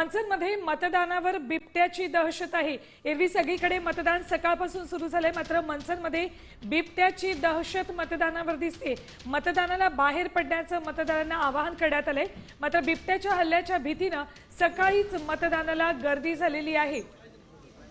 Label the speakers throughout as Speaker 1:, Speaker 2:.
Speaker 1: मंचनमध्ये मतदानावर बिबट्याची दहशत आहे. एरवी सगळीकडे मतदान सकाळपासून सुरू झालंय मात्र मंचनमध्ये बिबट्याची दहशत मतदानावर दिसते. मतदानाला बाहेर पडण्याचं मतदारांना आवाहन करण्यात आलंय मात्र बिबट्याच्या हल्ल्याच्या भीतीनं सकाळीच मतदानाला गर्दी झालेली आहे.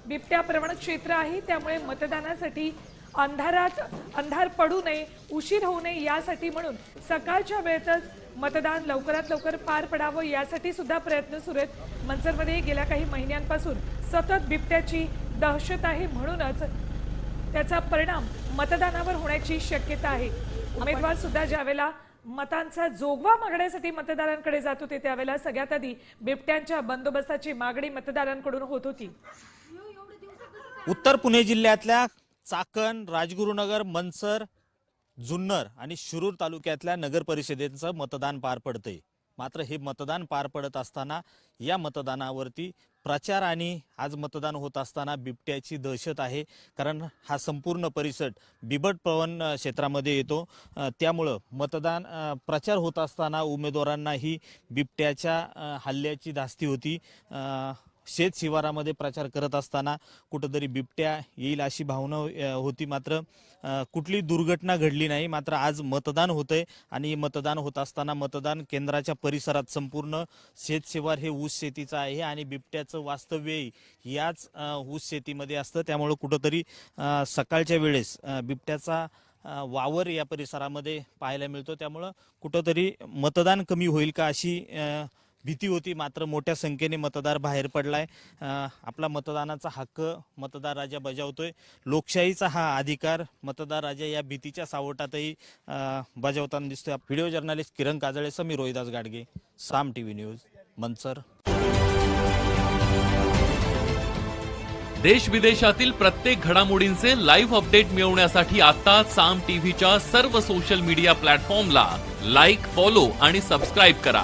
Speaker 1: बिबट्या प्रवण क्षेत्र आहे त्यामुळे मतदानासाठी अंधारात अंधार पडू नये उशीर होऊ नये यासाठी म्हणून सकाळच्या वेळेतच मतदान लवकरात लवकर पार पडावं यासाठी सुद्धा प्रयत्न सुरू आहेत. मनसरमध्ये गेल्या काही महिन्यांपासून सतत बिबट्याची दहशत आहे म्हणूनच त्याचा परिणाम मतदानावर होण्याची शक्यता आहे. उमेदवार सुद्धा ज्यावेळेला मतांचा जोगवा मागण्यासाठी मतदारांकडे जात होते त्यावेळेला सगळ्यात आधी बिबट्यांच्या बंदोबस्ताची मागणी मतदारांकडून होत होती.
Speaker 2: उत्तर पुणे जिल्ह्यातल्या चाकण राजगुरुनगर मनसर जुन्नर आणि शिरूर तालुक्यातल्या नगर परिषदेचं मतदान पार पडतंय. मात्र हे मतदान पार पडत असताना या मतदानावरती प्रचार आणि आज मतदान होत असताना बिबट्याची दहशत आहे. कारण हा संपूर्ण परिसर बिबट प्रवण क्षेत्रामध्ये येतो. त्यामुळं मतदान प्रचार होत असताना उमेदवारांनाही बिबट्याच्या हल्ल्याची धास्ती होती. शेत शिवारामध्ये प्रचार करत असताना कुठंतरी बिबट्या येईल अशी भावना होती. मात्र कुठली दुर्घटना घडली नाही. मात्र आज मतदान होतंय आणि मतदान होत असताना मतदान केंद्राच्या परिसरात संपूर्ण शेत शिवार हे ऊस शेतीचं आहे आणि बिबट्याचं वास्तव्यही याच ऊस शेतीमध्ये असतं. त्यामुळं कुठंतरी सकाळच्या वेळेस बिबट्याचा वावर या परिसरामध्ये पाहायला मिळतो. त्यामुळं कुठंतरी मतदान कमी होईल का अशी भीती होती मात्र मोठ्या संख्येने मतदार बाहेर पडलाय. आपला मतदानाचा हक्क मतदार राजा बजावतोय. लोकशाहीचा हा अधिकार मतदार राजा या भीतीच्या सावटातही बजावताना दिसतोय. व्हिडिओ जर्नलिस्ट किरण काजळे मी रोहिदास गाडगे साम टीव्ही न्यूज मनसर
Speaker 3: देश विदेशातील प्रत्येक घडामोडींचे लाईव्ह अपडेट मिळवण्यासाठी आता साम टीव्हीच्या सर्व सोशल मीडिया प्लॅटफॉर्मला लाईक फॉलो आणि सबस्क्राईब करा.